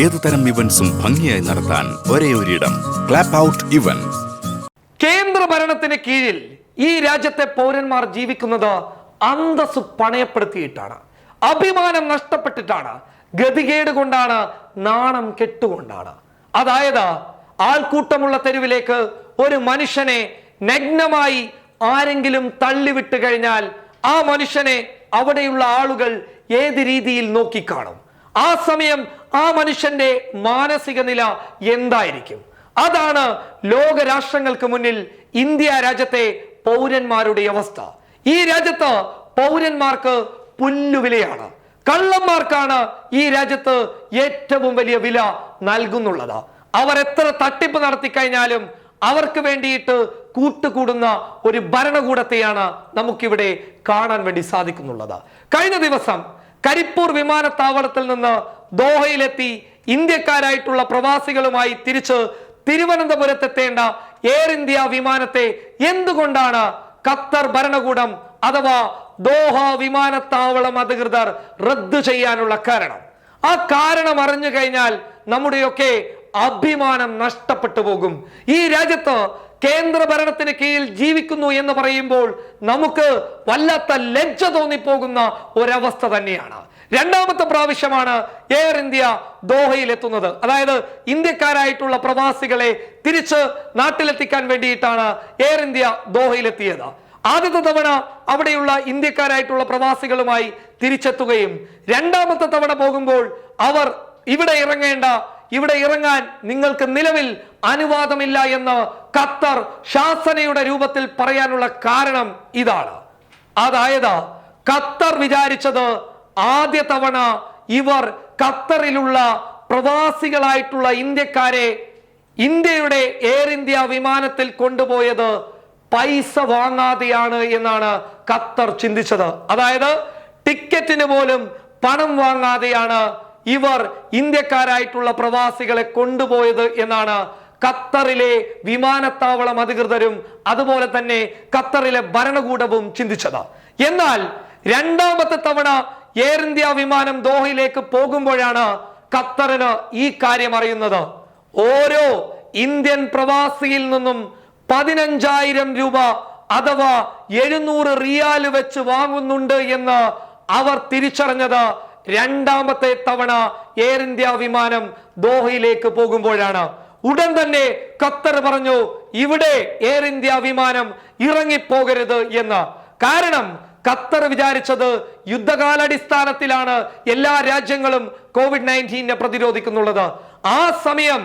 ഏതു തരം ഇവന്റ്സും ഭംഗിയായി നടത്താൻ ഒരേ ഒരിടം. ക്ലാപ്പ് ഔട്ട് ഇവൻ കേന്ദ്ര ഭരണത്തിന് കീഴിൽ ഈ രാജ്യത്തെ പൗരന്മാർ ജീവിക്കുന്നത് അന്തസ് പണയപ്പെടുത്തിയിട്ടാണ്. അഭിമാനം നഷ്ടപ്പെട്ടിട്ടാണ്. ഗതികേട് കൊണ്ടാണ് നാണം കെട്ടുകൊണ്ടാണ്. അതായത് ആൾക്കൂട്ടമുള്ള തെരുവിലേക്ക് ഒരു മനുഷ്യനെ നഗ്നമായി ആരെങ്കിലും തള്ളിവിട്ട് കഴിഞ്ഞാൽ ആ മനുഷ്യനെ അവിടെയുള്ള ആളുകൾ ഏത് രീതിയിൽ നോക്കിക്കാണും? ആ സമയം ആ മനുഷ്യന്റെ മാനസിക നില എന്തായിരിക്കും? അതാണ് ലോകരാഷ്ട്രങ്ങൾക്ക് മുന്നിൽ ഇന്ത്യ രാജ്യത്തെ പൗരന്മാരുടെ അവസ്ഥ. ഈ രാജ്യത്ത് പൗരന്മാർക്ക് പുല്ലുവിലയാണ്. കള്ളന്മാർക്കാണ് ഈ രാജ്യത്ത് ഏറ്റവും വലിയ വില നൽകുന്നുള്ളത്. അവർ എത്ര തട്ടിപ്പ് നടത്തി കഴിഞ്ഞാലും അവർക്ക് വേണ്ടിയിട്ട് കൂട്ടുകൂടുന്ന ഒരു ഭരണകൂടത്തെയാണ് നമുക്കിവിടെ കാണാൻ വേണ്ടി സാധിക്കുന്നുള്ളത്. കഴിഞ്ഞ ദിവസം കരിപ്പൂർ വിമാനത്താവളത്തിൽ നിന്ന് ദോഹയിലെത്തി ഇന്ത്യക്കാരായിട്ടുള്ള പ്രവാസികളുമായി തിരിച്ച് തിരുവനന്തപുരത്തെത്തേണ്ട എയർ ഇന്ത്യ വിമാനത്തെ എന്തുകൊണ്ടാണ് ഖത്തർ ഭരണകൂടം അഥവാ ദോഹ വിമാനത്താവളം അധികൃതർ റദ്ദു ചെയ്യാനുള്ള കാരണം? ആ കാരണം അറിഞ്ഞു കഴിഞ്ഞാൽ നമ്മുടെയൊക്കെ അഭിമാനം നഷ്ടപ്പെട്ടു പോകും. ഈ രാജ്യത്ത് കേന്ദ്ര ഭരണത്തിന് കീഴിൽ ജീവിക്കുന്നു എന്ന് പറയുമ്പോൾ നമുക്ക് വല്ലാത്ത ലജ്ജ തോന്നിപ്പോകുന്ന ഒരവസ്ഥ തന്നെയാണ്. രണ്ടാമത്തെ പ്രാവശ്യമാണ് എയർ ഇന്ത്യ ദോഹയിൽ എത്തുന്നത് അതായത് ഇന്ത്യക്കാരായിട്ടുള്ള പ്രവാസികളെ തിരിച്ച് നാട്ടിലെത്തിക്കാൻ വേണ്ടിയിട്ടാണ് എയർ ഇന്ത്യ ദോഹയിലെത്തിയത്. ആദ്യത്തെ തവണ അവിടെയുള്ള ഇന്ത്യക്കാരായിട്ടുള്ള പ്രവാസികളുമായി തിരിച്ചെത്തുകയും രണ്ടാമത്തെ തവണ പോകുമ്പോൾ അവർ ഇവിടെ ഇറങ്ങേണ്ട ഇവിടെ ഇറങ്ങാൻ നിങ്ങൾക്ക് നിലവിൽ അനുവാദമില്ല എന്ന് ഖത്തർ ശാസനയുടെ രൂപത്തിൽ പറയാനുള്ള കാരണം ഇതാണ്. അതായത് ഖത്തർ വിചാരിച്ചത് ആദ്യ തവണ ഇവർ ഖത്തറിലുള്ള പ്രവാസികളായിട്ടുള്ള ഇന്ത്യക്കാരെ ഇന്ത്യയുടെ എയർ ഇന്ത്യ വിമാനത്തിൽ കൊണ്ടുപോയത് പൈസ വാങ്ങാതെയാണ് എന്നാണ് ഖത്തർ ചിന്തിച്ചത്. അതായത് ടിക്കറ്റിന് പോലും പണം വാങ്ങാതെയാണ് ഇവർ ഇന്ത്യക്കാരായിട്ടുള്ള പ്രവാസികളെ കൊണ്ടുപോയത് എന്നാണ് ഖത്തറിലെ വിമാനത്താവളം അധികൃതരും അതുപോലെ തന്നെ ഖത്തറിലെ ഭരണകൂടവും ചിന്തിച്ചത്. എന്നാൽ രണ്ടാമത്തെ തവണ എയർ ഇന്ത്യ വിമാനം ദോഹയിലേക്ക് പോകുമ്പോഴാണ് ഖത്തറിന് ഈ കാര്യം അറിയുന്നത്. ഓരോ ഇന്ത്യൻ പ്രവാസിയിൽ നിന്നും പതിനഞ്ചായിരം രൂപ അഥവാ എഴുന്നൂറ് റിയാൽ വെച്ച് വാങ്ങുന്നുണ്ട് എന്ന് അവർ തിരിച്ചറിഞ്ഞത് രണ്ടാമത്തെ തവണ എയർ ഇന്ത്യ വിമാനം ദോഹയിലേക്ക് പോകുമ്പോഴാണ്. ഉടൻ തന്നെ ഖത്തർ പറഞ്ഞു ഇവിടെ എയർ ഇന്ത്യ വിമാനം ഇറങ്ങിപ്പോകരുത് എന്ന്. കാരണം ഖത്തർ വിചാരിച്ചത് യുദ്ധകാലടിസ്ഥാനത്തിലാണ് എല്ലാ രാജ്യങ്ങളും കോവിഡ് നയന്റീനെ പ്രതിരോധിക്കുന്നുള്ളത്. ആ സമയം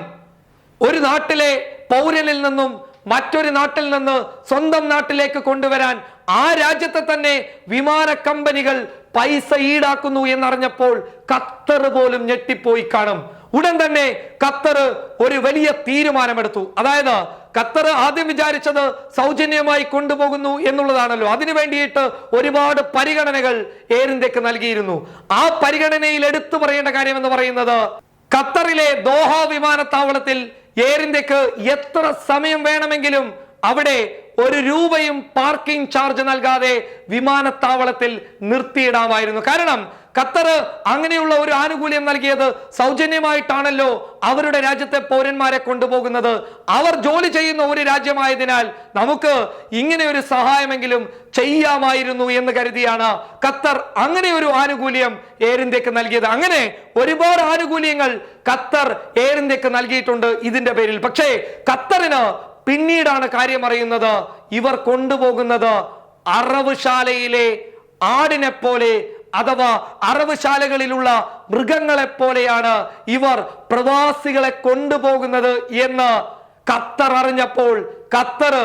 ഒരു നാട്ടിലെ പൗരനിൽ നിന്നും മറ്റൊരു നാട്ടിൽ നിന്ന് സ്വന്തം നാട്ടിലേക്ക് കൊണ്ടുവരാൻ ആ രാജ്യത്തെ തന്നെ വിമാന കമ്പനികൾ പൈസ ഈടാക്കുന്നു എന്നറിഞ്ഞപ്പോൾ ഖത്തർ പോലും ഞെട്ടിപ്പോയി കാണും. ഉടൻ തന്നെ ഖത്തർ ഒരു വലിയ തീരുമാനമെടുത്തു. അതായത് ഖത്തർ ആദ്യം വിചാരിച്ചത് സൗജന്യമായി കൊണ്ടുപോകുന്നു എന്നുള്ളതാണല്ലോ. അതിനു വേണ്ടിയിട്ട് ഒരുപാട് പരിഗണനകൾ എയർ ഇന്ത്യയ്ക്ക് നൽകിയിരുന്നു. ആ പരിഗണനയിൽ എടുത്തു പറയേണ്ട കാര്യം എന്ന് പറയുന്നത് ഖത്തറിലെ ദോഹ വിമാനത്താവളത്തിൽ എയർ ഇന്ത്യയ്ക്ക് എത്ര സമയം വേണമെങ്കിലും അവിടെ ഒരു രൂപയും പാർക്കിംഗ് ചാർജ് നൽകാതെ വിമാനത്താവളത്തിൽ നിർത്തിയിടാമായിരുന്നു. കാരണം ഖത്തർ അങ്ങനെയുള്ള ഒരു ആനുകൂല്യം നൽകിയത് സൗജന്യമായിട്ടാണല്ലോ അവരുടെ രാജ്യത്തെ പൗരന്മാരെ കൊണ്ടുപോകുന്നത്. അവർ ജോലി ചെയ്യുന്ന ഒരു രാജ്യമായതിനാൽ നമുക്ക് ഇങ്ങനെ ഒരു സഹായമെങ്കിലും ചെയ്യാമായിരുന്നു എന്ന് കരുതിയാണ് ഖത്തർ അങ്ങനെ ഒരു ആനുകൂല്യം എയർ ഇന്ത്യയ്ക്ക് നൽകിയത്. അങ്ങനെ ഒരുപാട് ആനുകൂല്യങ്ങൾ ഖത്തർ എയർ ഇന്ത്യയ്ക്ക് നൽകിയിട്ടുണ്ട് ഇതിന്റെ പേരിൽ. പക്ഷേ ഖത്തറിന് പിന്നീടാണ് കാര്യം അറിയുന്നത്. ഇവർ കൊണ്ടുപോകുന്നത് അറവുശാലയിലെ ആടിനെ പോലെ അഥവാ അറവുശാലകളിലുള്ള മൃഗങ്ങളെ പോലെയാണ് ഇവർ പ്രവാസികളെ കൊണ്ടുപോകുന്നത് എന്ന് ഖത്തർ അറിഞ്ഞപ്പോൾ ഖത്തർ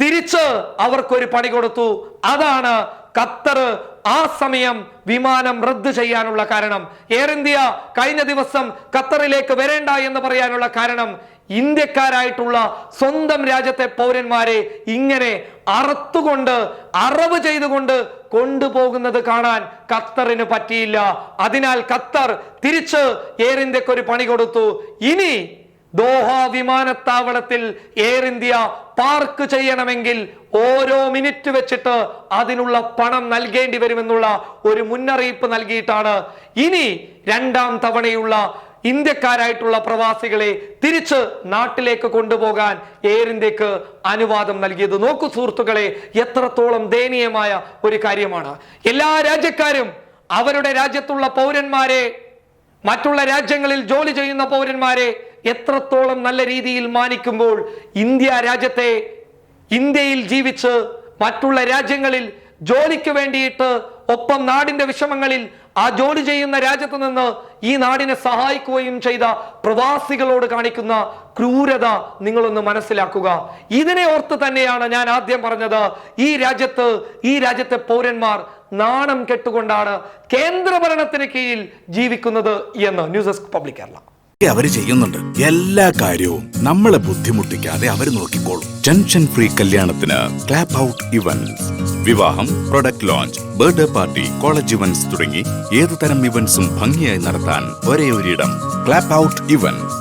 തിരിച്ച് അവർക്കൊരു പണി കൊടുത്തു. അതാണ് ഖത്തർ ആ സമയം വിമാനം റദ്ദ് ചെയ്യാനുള്ള കാരണം. എയർ ഇന്ത്യ കഴിഞ്ഞ ദിവസം ഖത്തറിലേക്ക് വരേണ്ട എന്ന് പറയാനുള്ള കാരണം ഇന്ത്യക്കാരായിട്ടുള്ള സ്വന്തം രാജ്യത്തെ പൗരന്മാരെ ഇങ്ങനെ അറുത്തുകൊണ്ട് അറവ് ചെയ്തുകൊണ്ട് കൊണ്ടുപോകുന്നത് കാണാൻ ഖത്തറിന് പറ്റിയില്ല. അതിനാൽ ഖത്തർ തിരിച്ച് എയർ ഇന്ത്യയ്ക്ക് ഒരു പണി കൊടുത്തു. ഇനി ദോഹ വിമാനത്താവളത്തിൽ എയർ ഇന്ത്യ പാർക്ക് ചെയ്യണമെങ്കിൽ ഓരോ മിനിറ്റ് വെച്ചിട്ട് അതിനുള്ള പണം നൽകേണ്ടി വരുമെന്നുള്ള ഒരു മുന്നറിയിപ്പ് നൽകിയിട്ടാണ്. ഇനി രണ്ടാം തവണയുള്ള ഇന്ത്യക്കാരായിട്ടുള്ള പ്രവാസികളെ തിരിച്ച് നാട്ടിലേക്ക് കൊണ്ടുപോകാൻ എയർ ഇന്ത്യയ്ക്ക് അനുവാദം നൽകിയത്. നോക്കു സുഹൃത്തുക്കളെ എത്രത്തോളം ദയനീയമായ ഒരു കാര്യമാണ്. എല്ലാ രാജ്യക്കാരും അവരുടെ രാജ്യത്തുള്ള പൗരന്മാരെ മറ്റുള്ള രാജ്യങ്ങളിൽ ജോലി ചെയ്യുന്ന പൗരന്മാരെ എത്രത്തോളം നല്ല രീതിയിൽ മാനിക്കുമ്പോൾ ഇന്ത്യ രാജ്യത്തെ ഇന്ത്യയിൽ ജീവിച്ച് മറ്റുള്ള രാജ്യങ്ങളിൽ ജോലിക്ക് വേണ്ടിയിട്ട് ഒപ്പം നാടിന്റെ വിഷമങ്ങളിൽ ആ ജോലി ചെയ്യുന്ന രാജ്യത്ത് നിന്ന് ഈ നാടിനെ സഹായിക്കുകയും ചെയ്ത പ്രവാസികളോട് കാണിക്കുന്ന ക്രൂരത നിങ്ങളൊന്ന് മനസ്സിലാക്കുക. ഇതിനെ ഓർത്ത് തന്നെയാണ് ഞാൻ ആദ്യം പറഞ്ഞത്. ഈ രാജ്യത്ത് ഈ രാജ്യത്തെ പൗരന്മാർ നാണം കെട്ടുകൊണ്ടാണ് കേന്ദ്രഭരണത്തിന് കീഴിൽ ജീവിക്കുന്നത് എന്ന്. News desk public Kerala. അവർ ചെയ്യുന്നുണ്ട്. എല്ലാ കാര്യവും നമ്മളെ ബുദ്ധിമുട്ടിക്കാതെ അവർ നോക്കിക്കോളും. ടെൻഷൻ ഫ്രീ കല്യാണത്തിന് ക്ലാപ്പ് ഔട്ട് ഇവന്റ്സ് വിവാഹം product launch birthday party college events തുടങ്ങി ഏതുതരം ഇവന്റ്സും ഭംഗിയായി നടത്താൻ ഒരേ ഒരിടം ക്ലാപ്പ് ഔട്ട് ഇവന്റ്സ്